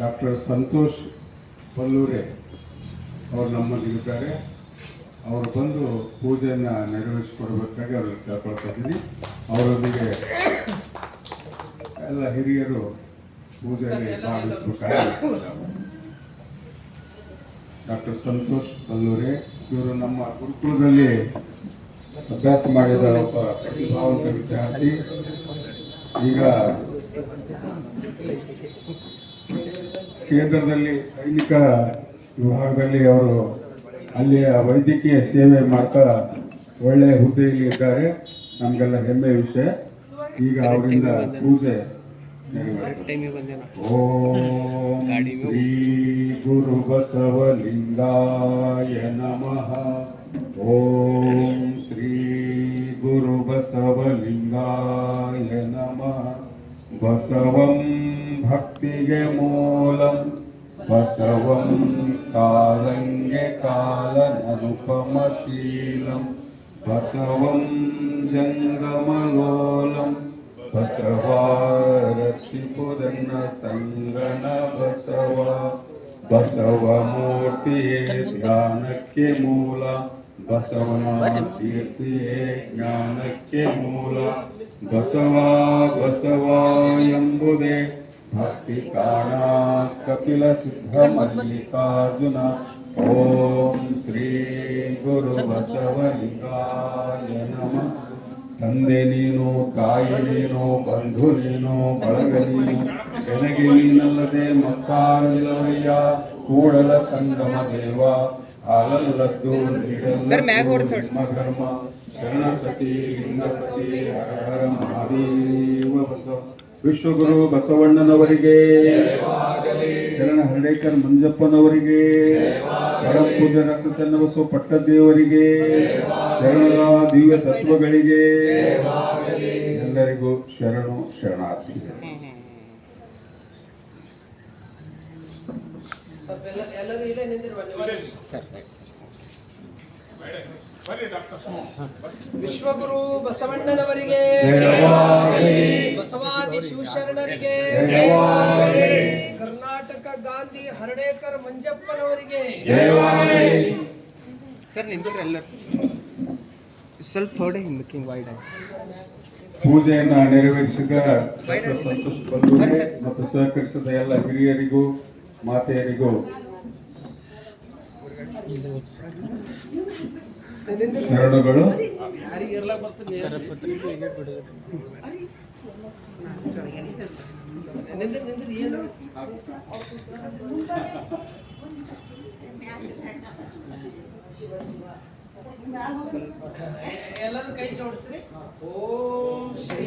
Doctor Santosh ಪಲ್ಲೂರೆ ಅವರು ನಮ್ಮಲ್ಲಿದ್ದಾರೆ ಅವರು ಬಂದು ಪೂಜೆಯನ್ನು ನೆರವೇರಿಸಿಕೊಡ್ಬೇಕಾಗಿ ಅವ್ರಿಗೆ ಕೇಳ್ಕೊಳ್ತಾ ಇದ್ದೀನಿ. ಅವರೊಂದಿಗೆ ಎಲ್ಲ ಹಿರಿಯರು ಪೂಜೆಯಲ್ಲಿ ಭಾಗವಹಿಸಬೇಕಾಗಿ ಡಾಕ್ಟರ್ ಸಂತೋಷ್ ಪಲ್ಲೂರೆ ಇವರು ನಮ್ಮ ಗುರುಕುಲದಲ್ಲಿ ಅಭ್ಯಾಸ ಮಾಡಿದ ಒಬ್ಬ ಪ್ರತಿಭಾವಂತ ವಿದ್ಯಾರ್ಥಿ. ಈಗ ಕೇಂದ್ರದಲ್ಲಿ ಸೈನಿಕ ವಿಭಾಗದಲ್ಲಿ ಅವರು ಅಲ್ಲಿಯ ವೈದ್ಯಕೀಯ ಸೇವೆ ಮಾಡ್ತಾ ಒಳ್ಳೆಯ ಹುದ್ದೆಯಲ್ಲಿ ಇದ್ದಾರೆ. ನಮಗೆಲ್ಲ ಹೆಮ್ಮೆಯ ವಿಷಯ. ಈಗ ಅವರಿಂದ ಪೂಜೆ ಓಂ ಶ್ರೀ ಗುರು ಬಸವಲಿಂಗಾಯ ನಮಃ. ಓಂ ಶ್ರೀ ಗುರು ಬಸವಲಿಂಗಾಯ ನಮಃ. ಬಸವಂ ಭಕ್ತಿಗೆ ಮೂಲಂ ಬಸವಂ ಕಾಲಂಗೆ ಕಾಲನನುಪಮಶೀಲಂ ಬಸವಂ ಜಂಗಮಲೋಲಂ ಬಸವಾರಕ್ಷಿಪುರನ್ನ ಸಂಗಣ ಬಸವ ಬಸವ ಮೂರ್ತಿಯೇ ಜ್ಞಾನಕ್ಕೆ ಮೂಲ ಬಸವನ ಕೀರ್ತಿಯೇ ಜ್ಞಾನಕ್ಕೆ ಮೂಲ ಬಸವ ಬಸವ ಎಂಬುದೇ ಓಂ ಶ್ರೀ ಗುರು ಬಸವಲಿಂಗಾಯ ನಮಃ ತಂದೆ ನೀನು ತಾಯಿ ನೀನು ಬಂಧು ನೀನು ಬಳಗ ನೀನು ನೀನಲ್ಲದೆ ಮತ್ತಾರಿಲ್ಲವಯ್ಯ ಕೂಡಲ ಸಂಗಮ ದೇವ ಹಾಲಲ್ಲದ್ದು ಧರ್ಮ ಧರ್ಮ ಶರಣ ಸತಿ ಲಿಂಗಪತಿ ಹರ ಹರ ಮಹಾದೇವ ಬಸವ. ವಿಶ್ವಗುರು ಬಸವಣ್ಣನವರಿಗೆ ಶರಣ ಹರಡೇಕರ್ ಮಂಜಪ್ಪನವರಿಗೆ ಪರಪೂಜ ರಕ್ತ ಚನ್ನಬಸವ ಪಟ್ಟದೇವರಿಗೆ ಶರಣರ ದಿವ್ಯ ತತ್ವಗಳಿಗೆ ಎಲ್ಲರಿಗೂ ಶರಣು ಶರಣಾರ್ಥಿ ಎಲ್ಲರೂ ಇಲ್ಲೇ ನಿಂತಿರುವ ಸರ್ ರೈಟ್ ಸರ್. ವಿಶ್ವಗುರು ಬಸವಣ್ಣನವರಿಗೆ ಜಯವಾಗಲಿ. ಬಸವಾದಿ ಶಿವಶರಣರಿಗೆ ಜಯವಾಗಲಿ. ಕರ್ನಾಟಕ ಗಾಂಧಿ ಹರಡೇಕರ್ ಮಂಜಪ್ಪನವರಿಗೆ ಜಯವಾಗಲಿ. ಸರ್ ನಿಂತ್ರೆ ಎಲ್ಲರೂ ಸ್ವಲ್ಪ ಥೋಡೆ ಹಿಂದಕ್ಕೆ ವೈಡ್ ಆಯ್ತು ಪೂಜೆಯನ್ನ ನೆರವೇರಿಸಿದ ಸಂತೋಷ ಮತ್ತು ಸಹಕರಿಸಿದ ಎಲ್ಲ ಹಿರಿಯರಿಗೂ ಮಾತೆಯರಿಗೂ ಶರಣುಗಳು ಎಲ್ಲರೂ ಕೈ ಜೋಡಿಸ್ರಿ. ಓಂ ಶ್ರೀ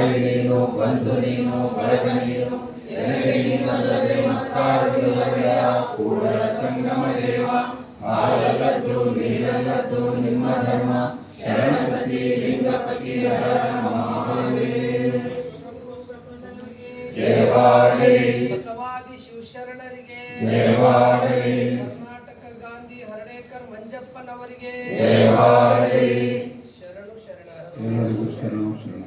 ತಾಯಿ ನೀನು ಬಂಧು ನೀನು ಬಳಗ ನೀನು ನನಗೆ ನೀನಲ್ಲದೆ ಮತ್ತಾರಿಲ್ಲವಯ್ಯ ಕೂಡಲ ಸಂಗಮ ದೇವ ಹಾಲಲ್ಲದ್ದು ನೀರಲ್ಲದ್ದು ನಿಮ್ಮ ಧರ್ಮ. ಶರಣ ಸತಿ ಲಿಂಗಪತಿ ಜಯವಾಗಲಿ. ಬಸವಾದಿ ಶಿವಶರಣರಿಗೆ ಜಯವಾಗಲಿ. ಕರ್ನಾಟಕ ಗಾಂಧಿ ಹರ್ಡೇಕರ್ ಮಂಜಪ್ಪನವರಿಗೆ. ಜಯವಾಗಲಿ. ಶರಣು. ಶರಣ ಶರಣು ಶರಣ.